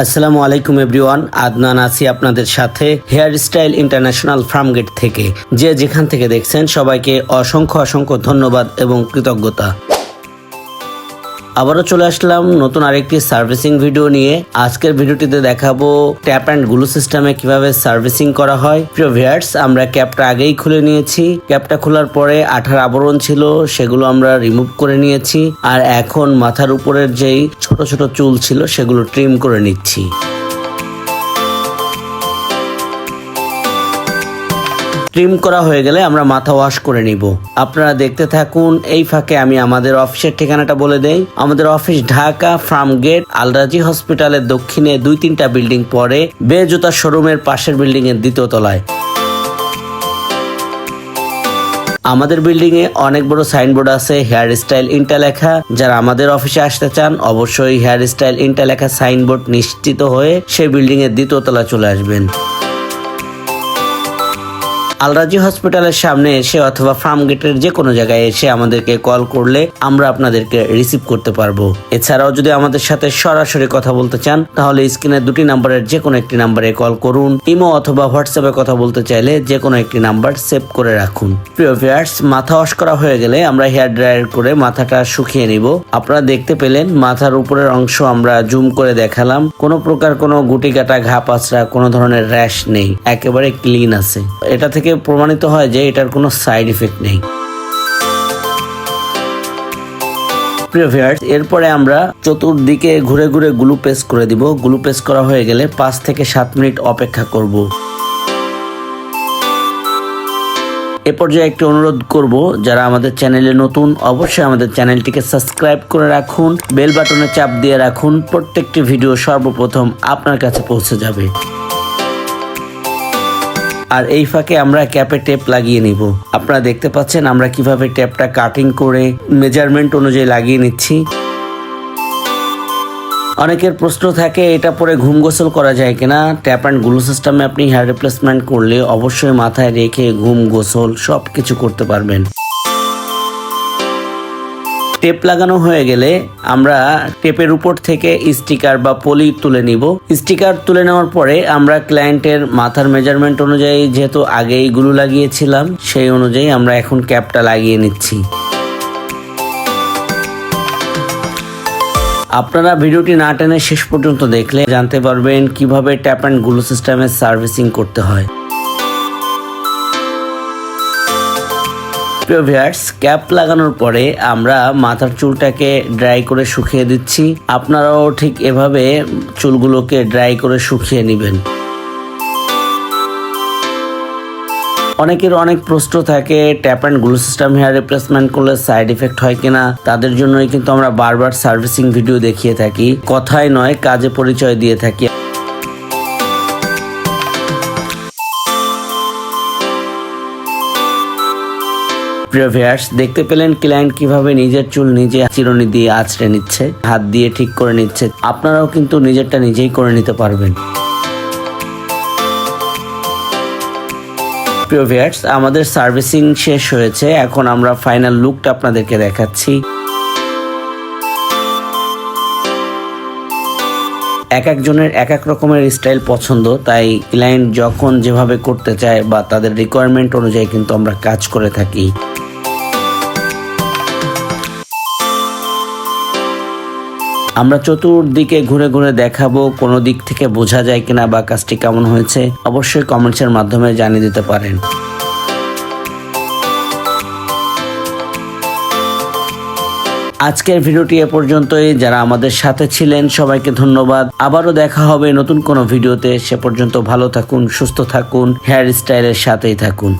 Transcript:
আসসালামু আলাইকুম এভরিওয়ান, আদনান আসি আপনাদের সাথে হেয়ার স্টাইল ইন্টারন্যাশনাল ফার্মগেট থেকে। যে যেখান থেকে দেখছেন সবাইকে অসংখ্য অসংখ্য ধন্যবাদ এবং কৃতজ্ঞতা। আবারও চলে আসলাম নতুন আরেকটি সার্ভিসিং ভিডিও নিয়ে। আজকের ভিডিওটিতে দেখাবো ট্যাপ অ্যান্ড গ্লু সিস্টেমে কীভাবে সার্ভিসিং করা হয়। প্রিয় ভিয়ার্স আমরা ক্যাপটা আগেই খুলে নিয়েছি। ক্যাপটা খোলার পরে আঠার আবরণ ছিল, সেগুলো আমরা রিমুভ করে নিয়েছি। আর এখন মাথার উপরের যেই ছোট ছোট চুল ছিল, সেগুলো ট্রিম করে নিচ্ছি। ট্রিম করা হয়ে গেলে আমরা মাথা ওয়াশ করে নিব। আপনারা দেখতে থাকুন, এই ফাঁকে আমি আমাদের অফিসের ঠিকানাটা বলে দেই। আমাদের office Dhaka farm gate Al Razi হসপিটালের দক্ষিণে দুই তিনটা বিল্ডিং পরে বে জুতা শোরুমের পাশের বিল্ডিং এর দ্বিতীয় তলায়। আমাদের বিল্ডিং এ অনেক বড় সাইনবোর্ড আছে হেয়ার স্টাইল ইন্টা লেখা যারা আমাদের অফিসে আসতে চান, অবশ্যই হেয়ার স্টাইল ইন্টা লেখা সাইনবোর্ড নিশ্চিত হয়ে সেই বিল্ডিং এর দ্বিতীয় তলা চলে আসবেন। আলরাজি হসপিটালের সামনে এসে অথবা ফার্ম গেটের যে কোনো জায়গায় এসে আমাদেরকে কল করলে আমরা আপনাদেরকে রিসিভ করতে পারব। এছাড়াও যদি আমাদের সাথে সরাসরি কথা বলতে চান, তাহলে স্ক্রিনের দুটি নাম্বারের যে কোনো একটি নাম্বারে কল করুন, ইমো অথবা হোয়াটসঅ্যাপে কথা বলতে চাইলে যে কোনো একটি নাম্বার সেভ করে রাখুন। প্রিয় ভিউয়ার্স, মাথা ওয়াশ করা হয়ে গেলে আমরা হেয়ার ড্রায়ার করে মাথাটা শুকিয়ে নিব। আপনারা দেখতে পেলেন, মাথার উপরের অংশ আমরা জুম করে দেখালাম। কোনো প্রকার কোনো গুটি কাটা ঘা পাচড়া কোনো ধরনের র্যাশ নেই। একেবারে ক্লিন আছে। এটা থেকে প্রমাণিত হয় যে এটার কোনো সাইড ইফেক্ট নেই। প্রিয় ভিউয়ার্স এরপরে আমরা চতুর্দিকে ঘুরে ঘুরে গ্লু পেস্ট করে দিব। গ্লু পেস্ট করা হয়ে গেলে পাঁচ থেকে সাত মিনিট অপেক্ষা করব। এ পর্যায়ে একটি অনুরোধ করব, যারা আমাদের চ্যানেলে নতুন, অবশ্যই আমাদের চ্যানেলটিকে সাবস্ক্রাইব করে রাখুন বেল বাটনে চাপ দিয়ে রাখুন, প্রত্যেকটি ভিডিও সর্বপ্রথম আপনার কাছে পৌঁছে যাবে। আর এই ফাঁকে আমরা ক্যাপে টেপ লাগিয়ে নিব। আপনারা দেখতে পাচ্ছেন আমরা কীভাবে টেপটা কাটিং করে মেজারমেন্ট অনুযায়ী লাগিয়ে নিচ্ছি। অনেকের প্রশ্ন থাকে, এটা পরে ঘুম গোসল করা যায় কিনা? ট্যাপ অ্যান্ড গ্লু সিস্টেমে আপনি হেয়ার রিপ্লেসমেন্ট করলে অবশ্যই মাথায় রেখে ঘুম গোসল সব কিছু করতে পারবেন। টেপ লাগানো হয়ে গেলে আমরা টেপের উপর থেকে স্টিকার বা পলি তুলে নিব। স্টিকার তুলে নেওয়ার পরে আমরা ক্লায়েন্টের মাথার মেজারমেন্ট অনুযায়ী যেহেতু আগেই গুলো লাগিয়েছিলাম, সেই অনুযায়ী আমরা এখন ক্যাপটা লাগিয়ে নিচ্ছি। আপনারা ভিডিওটি না টেনে শেষ পর্যন্ত দেখলে জানতে পারবেন কীভাবে ট্যাপ অ্যান্ড গ্লু সিস্টেমের সার্ভিসিং করতে হয়। প্রিয় ভিউয়ার্স ক্যাপ লাগানোর পরে আমরা মাথার চুলটাকে ড্রাই করে শুকিয়ে দিচ্ছি। আপনারাও ঠিক এভাবে চুলগুলোকে ড্রাই করে শুকিয়ে নেবেন। অনেকের অনেক প্রশ্ন থাকে tap and glue system hair replacement করলে সাইড এফেক্ট হয় কিনা? তাদের জন্যই কিন্তু আমরা বারবার সার্ভিসিং ভিডিও দেখিয়ে থাকি। কথায় নয়, কাজে পরিচয় দিয়ে থাকি। প্রিয় ভিউয়ার্স, দেখতে পেলেন ক্লায়েন্ট কীভাবে নিজের চুল নিজে চিরুনি দিয়ে আছড়ে নিচ্ছে, হাত দিয়ে ঠিক করে নিচ্ছে, আপনারাও কিন্তু নিজেরটা নিজেই করে নিতে পারবেন। প্রিয় ভিউয়ার্স, আমাদের সার্ভিসিং শেষ হয়েছে, এখন আমরা ফাইনাল লুকটা আপনাদেরকে দেখাচ্ছি। এক একজনের এক এক রকমের স্টাইল পছন্দ, তাই ক্লায়েন্ট যখন যেভাবে করতে চায় বা তাদের রিকোয়ারমেন্ট অনুযায়ী কিন্তু আমরা কাজ করে থাকি। আমরা চতুর্দিকে ঘুরে ঘুরে দেখাবো কোনো দিক থেকে বোঝা যায় কিনা বা কাজটি কেমন হয়েছে, অবশ্যই কমেন্টসের মাধ্যমে জানিয়ে দিতে পারেন। আজকের ভিডিওটি এ পর্যন্তই। যারা আমাদের সাথে ছিলেন, সবাইকে ধন্যবাদ। আবারও দেখা হবে নতুন কোনো ভিডিওতে। সে পর্যন্ত ভালো থাকুন, সুস্থ থাকুন হেয়ার স্টাইলের সাথেই থাকুন।